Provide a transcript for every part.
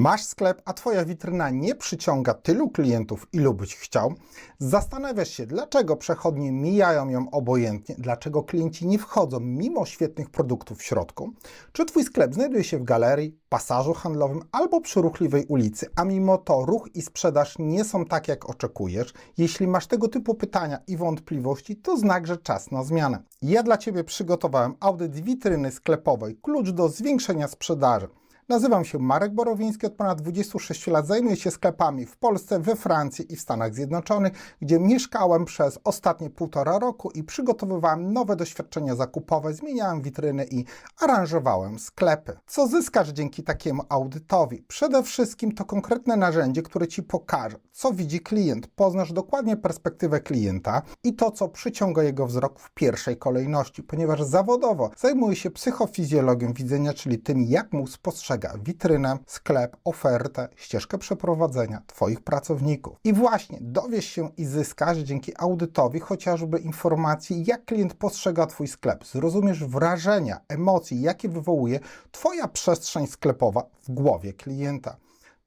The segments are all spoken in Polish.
Masz sklep, a Twoja witryna nie przyciąga tylu klientów, ilu byś chciał? Zastanawiasz się, dlaczego przechodnie mijają ją obojętnie, dlaczego klienci nie wchodzą mimo świetnych produktów w środku? Czy Twój sklep znajduje się w galerii, pasażu handlowym albo przy ruchliwej ulicy, a mimo to ruch i sprzedaż nie są tak, jak oczekujesz? Jeśli masz tego typu pytania i wątpliwości, to znak, że czas na zmianę. Ja dla Ciebie przygotowałem audyt witryny sklepowej, klucz do zwiększenia sprzedaży. Nazywam się Marek Borowiński, od ponad 26 lat zajmuję się sklepami w Polsce, we Francji i w Stanach Zjednoczonych, gdzie mieszkałem przez ostatnie półtora roku i przygotowywałem nowe doświadczenia zakupowe, zmieniałem witryny i aranżowałem sklepy. Co zyskasz dzięki takiemu audytowi? Przede wszystkim to konkretne narzędzie, które Ci pokaże, co widzi klient. Poznasz dokładnie perspektywę klienta i to, co przyciąga jego wzrok w pierwszej kolejności, ponieważ zawodowo zajmuję się psychofizjologią widzenia, czyli tym, jak mózg postrzega witrynę, sklep, ofertę, ścieżkę przeprowadzenia Twoich pracowników. I właśnie dowiesz się i zyskasz dzięki audytowi chociażby informacji, jak klient postrzega Twój sklep. Zrozumiesz wrażenia, emocji, jakie wywołuje Twoja przestrzeń sklepowa w głowie klienta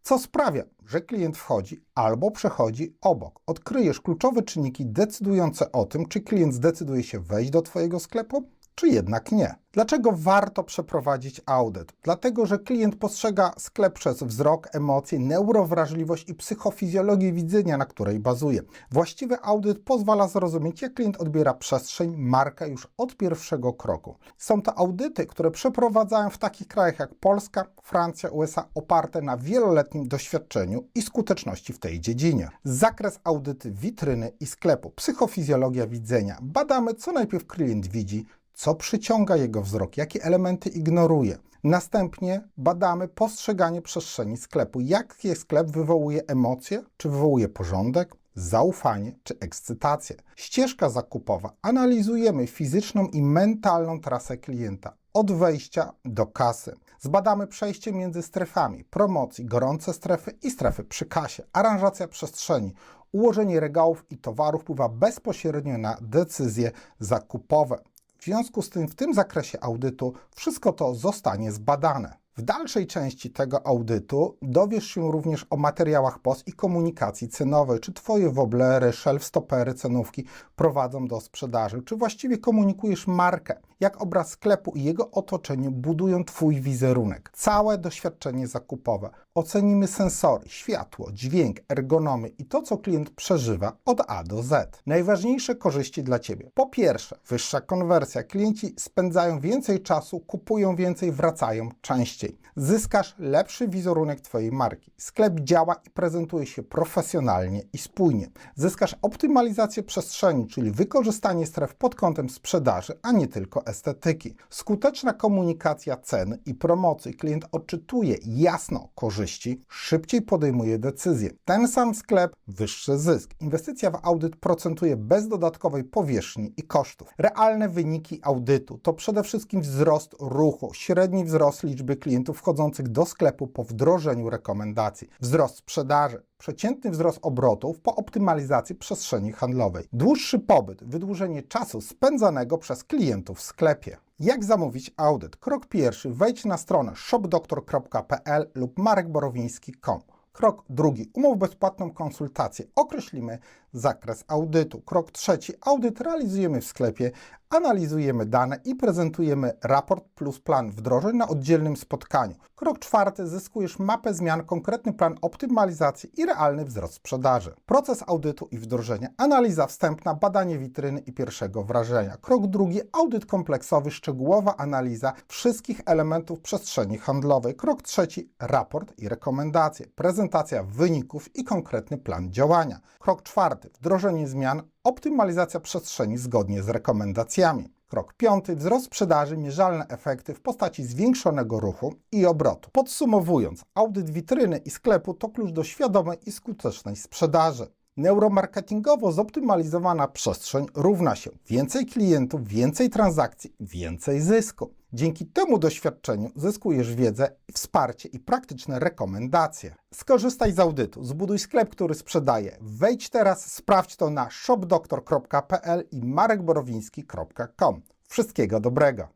co sprawia, że klient wchodzi albo przechodzi obok. Odkryjesz kluczowe czynniki decydujące o tym, czy klient zdecyduje się wejść do Twojego sklepu, czy jednak nie. Dlaczego warto przeprowadzić audyt? Dlatego, że klient postrzega sklep przez wzrok, emocje, neurowrażliwość i psychofizjologię widzenia, na której bazuje. Właściwy audyt pozwala zrozumieć, jak klient odbiera przestrzeń, markę już od pierwszego kroku. Są to audyty, które przeprowadzają w takich krajach jak Polska, Francja, USA, oparte na wieloletnim doświadczeniu i skuteczności w tej dziedzinie. Zakres audyty witryny i sklepu, psychofizjologia widzenia. Badamy, co najpierw klient widzi, co przyciąga jego wzrok, jakie elementy ignoruje. Następnie badamy postrzeganie przestrzeni sklepu. Jaki sklep wywołuje emocje, czy wywołuje porządek, zaufanie czy ekscytację. Ścieżka zakupowa. Analizujemy fizyczną i mentalną trasę klienta. Od wejścia do kasy. Zbadamy przejście między strefami, promocji, gorące strefy i strefy przy kasie. Aranżacja przestrzeni. Ułożenie regałów i towarów wpływa bezpośrednio na decyzje zakupowe. W związku z tym w tym zakresie audytu wszystko to zostanie zbadane. W dalszej części tego audytu dowiesz się również o materiałach POS i komunikacji cenowej, czy Twoje woblery, shelf stopery, cenówki prowadzą do sprzedaży, czy właściwie komunikujesz markę, jak obraz sklepu i jego otoczenie budują Twój wizerunek. Całe doświadczenie zakupowe. Ocenimy sensory, światło, dźwięk, ergonomię i to, co klient przeżywa od A do Z. Najważniejsze korzyści dla Ciebie. Po pierwsze, wyższa konwersja. Klienci spędzają więcej czasu, kupują więcej, wracają częściej. Zyskasz lepszy wizerunek Twojej marki. Sklep działa i prezentuje się profesjonalnie i spójnie. Zyskasz optymalizację przestrzeni, czyli wykorzystanie stref pod kątem sprzedaży, a nie tylko estetyki. Skuteczna komunikacja cen i promocji. Klient odczytuje jasno korzyści, szybciej podejmuje decyzje. Ten sam sklep, wyższy zysk. Inwestycja w audyt procentuje bez dodatkowej powierzchni i kosztów. Realne wyniki audytu to przede wszystkim wzrost ruchu, średni wzrost liczby klientów wchodzących do sklepu po wdrożeniu rekomendacji, wzrost sprzedaży, przeciętny wzrost obrotów po optymalizacji przestrzeni handlowej, dłuższy pobyt, wydłużenie czasu spędzanego przez klientów w sklepie. Jak zamówić audyt? Krok pierwszy: wejdź na stronę shopdoktor.pl lub marekborowiński.com. Krok drugi. Umów bezpłatną konsultację. Określimy zakres audytu. Krok trzeci. Audyt realizujemy w sklepie, analizujemy dane i prezentujemy raport plus plan wdrożeń na oddzielnym spotkaniu. Krok czwarty. Zyskujesz mapę zmian, konkretny plan optymalizacji i realny wzrost sprzedaży. Proces audytu i wdrożenia. Analiza wstępna, badanie witryny i pierwszego wrażenia. Krok drugi. Audyt kompleksowy, szczegółowa analiza wszystkich elementów przestrzeni handlowej. Krok trzeci. Raport i rekomendacje. Prezentacja wyników i konkretny plan działania. Krok czwarty. Wdrożenie zmian, optymalizacja przestrzeni zgodnie z rekomendacjami. Krok piąty. Wzrost sprzedaży, mierzalne efekty w postaci zwiększonego ruchu i obrotu. Podsumowując, audyt witryny i sklepu to klucz do świadomej i skutecznej sprzedaży. Neuromarketingowo zoptymalizowana przestrzeń równa się więcej klientów, więcej transakcji, więcej zysku. Dzięki temu doświadczeniu zyskujesz wiedzę, wsparcie i praktyczne rekomendacje. Skorzystaj z audytu, zbuduj sklep, który sprzedaje. Wejdź teraz, sprawdź to na shopdoktor.pl i marekborowiński.com. Wszystkiego dobrego.